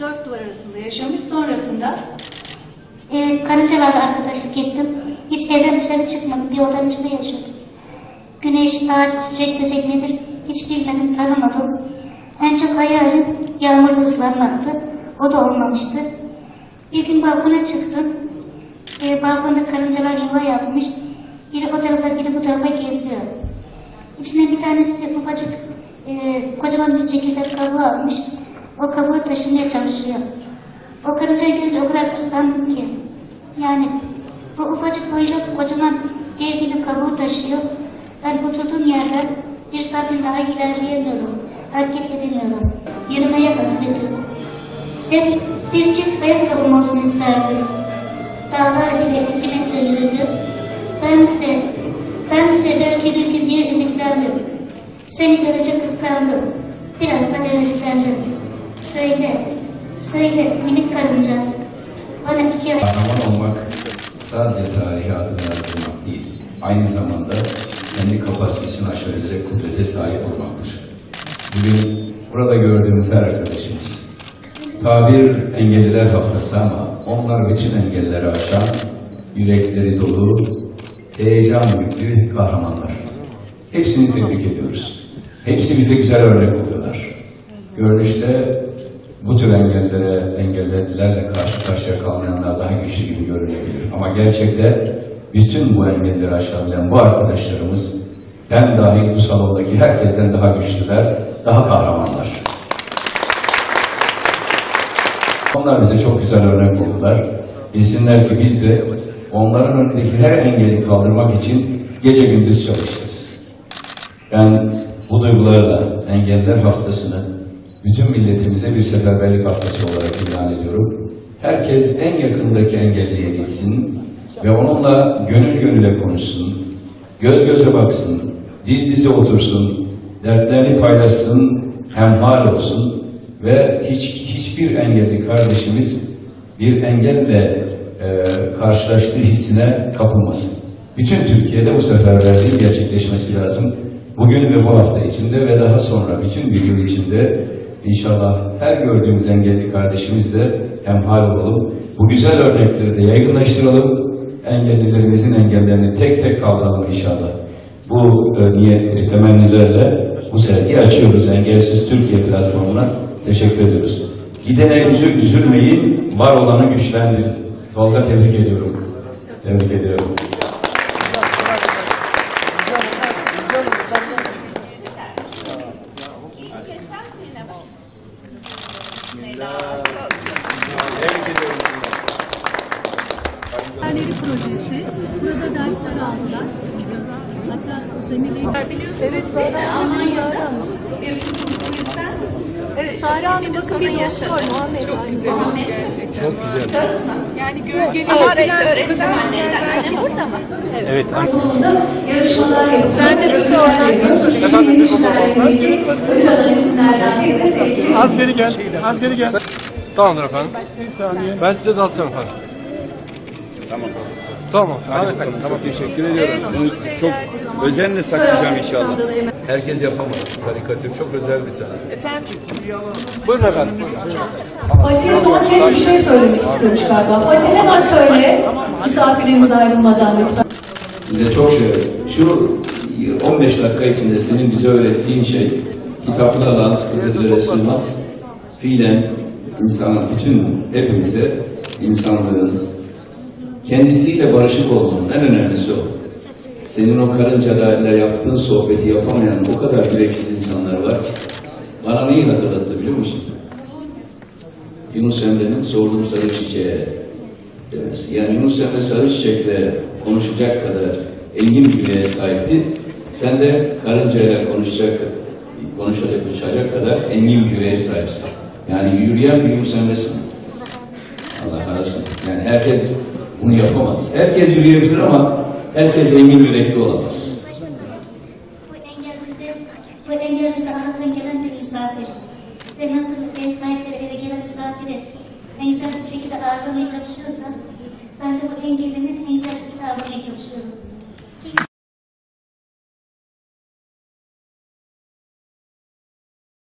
dört duvar arasında yaşamış. Sonrasında E, karıncalarla arkadaşlık ettim. Hiç evden dışarı çıkmadım. Bir odanın içinde yaşadım. Güneş, ağaç, çiçek, böcek nedir hiç bilmedim, tanımadım. En çok hayalim yağmurda ıslanmaktı. O da olmamıştı. Bir gün balkona çıktım. E, balkonda karıncalar yuva yapmış. Biri o tarafa, biri bu tarafa geziyor. İçine bir tanesi de ufacık, e, kocaman bir çekirdek kabuğu almış. O kabuğu taşımaya çalışıyor. O karıncayı görünce o kadar kıskandım ki. Yani bu ufacık boyuyla kocaman dev gibi kabuğu taşıyor. Ben oturduğum yerden bir santim daha ilerleyemiyorum. Hareket edemiyorum. Yürümeye hasretim. Hep bir çift ayakkabım olsun isterdim. Dağlar bile iki metre yürüdü. Bense, bense belki bir gün diye ümitlendim. Seni görünce kıskandım. Biraz da heveslendim. Söyle, söyle minik karınca. Bana iki ay... Kahraman olmak sadece tarihe adını yazdırmak değil, aynı zamanda kendi kapasitesini aşabilecek kudrete sahip olmaktır. Bugün burada gördüğümüz her arkadaşımız, tabir engelliler haftası ama onlar bütün engelleri aşan, yürekleri dolu, heyecan yüklü kahramanlar. Hepsini tebrik ediyoruz. Hepsi bize güzel örnek oluyorlar. Görünüşte bu tür engellere, engellerle karşı karşıya kalmayanlar daha güçlü gibi görünebilir. Ama gerçekte bütün bu engelleri aşabilen bu arkadaşlarımız ben dahil bu salondaki herkesten daha güçlüler, daha kahramanlar. Onlar bize çok güzel örnek oldular. Bilsinler ki biz de onların önündeki her engeli kaldırmak için gece gündüz çalışacağız. Ben bu duygularla Engeller Haftası'nı bütün milletimize bir seferberlik haftası olarak ilan ediyorum. Herkes en yakındaki engelliye gitsin ve onunla gönül gönüle konuşsun, göz göze baksın, diz dize otursun, dertlerini paylaşsın, hemhal olsun ve hiç hiçbir engelli kardeşimiz bir engelle e, karşılaştığı hissine kapılmasın. Bütün Türkiye'de bu seferberliğin gerçekleşmesi lazım. Bugün ve bu hafta içinde ve daha sonra bütün bir yıl içinde inşallah her gördüğümüz engelli kardeşimizle hemhal olalım. Bu güzel örnekleri de yaygınlaştıralım. Engellilerimizin engellerini tek tek kaldıralım inşallah. Bu e, niyet, e, temennilerle bu sergiyi açıyoruz Engelsiz Türkiye platformuna. Teşekkür ediyoruz. Gidene üzü, üzülmeyin, var olanı güçlendirin. Tolga tebrik ediyorum. Tebrik ediyorum. Derneği projesi. Burada dersler aldılar. Hatta Semih Bey evet Sahra Almanya'da bir yüzden Evet, Sahra Hanım bakın bir Muhammed Çok güzel gerçekten. Çok güzel. Söz mü? Yani gölgeli öğretmenlerden burada mı? sonunda yarışmalar yapılıyor. Ödüller veriliyor. Yöneticilerindeki ödül alan isimlerden biri de sevgili Az geri gel. Az geri gel. Tamamdır efendim. Bir saniye. Ben size dağıtacağım efendim. Tamam. Tamam. Hadi efendim. Tamam. Teşekkür ediyorum. Bunu çok özenle saklayacağım inşallah. Herkes yapamaz. Karikatür çok özel bir sanat. Buyurun efendim. Fatih son kez bir şey söylemek istiyormuş galiba. Fatih hemen söyle. Misafirlerimiz ayrılmadan lütfen. Bize çok şey Şu 15 dakika içinde senin bize öğrettiğin şey kitaplarla ansiklopedilere sığmaz. Fiilen insanın bütün hepimize insanlığın kendisiyle barışık olmanın en önemlisi o. Senin o karıncalarla yaptığın sohbeti yapamayan o kadar yüreksiz insanlar var ki. Bana neyi hatırlattı biliyor musun? Yunus Emre'nin sorduğum sarı çiçeğe demesi. Yani Yunus Emre sarı çiçekle konuşacak kadar engin yüreğe sahipti. Sen de karıncayla konuşacak, konuşacak, uçacak kadar engin yüreğe sahipsin. Yani yürüyen bir Yunus Emre'sin. Allah arasın. Yani herkes bunu yapamaz. Herkes yürüyebilir ama herkes engin yürekli olamaz. Bu engel bize, bu engel bize Allah'tan gelen bir misafir. Ve nasıl ev sahipleri eve gelen misafiri en güzel bir şekilde ağırlamaya çalışıyorsa, ben de bu engelimin en güzel şekilde ağırlamaya çalışıyorum.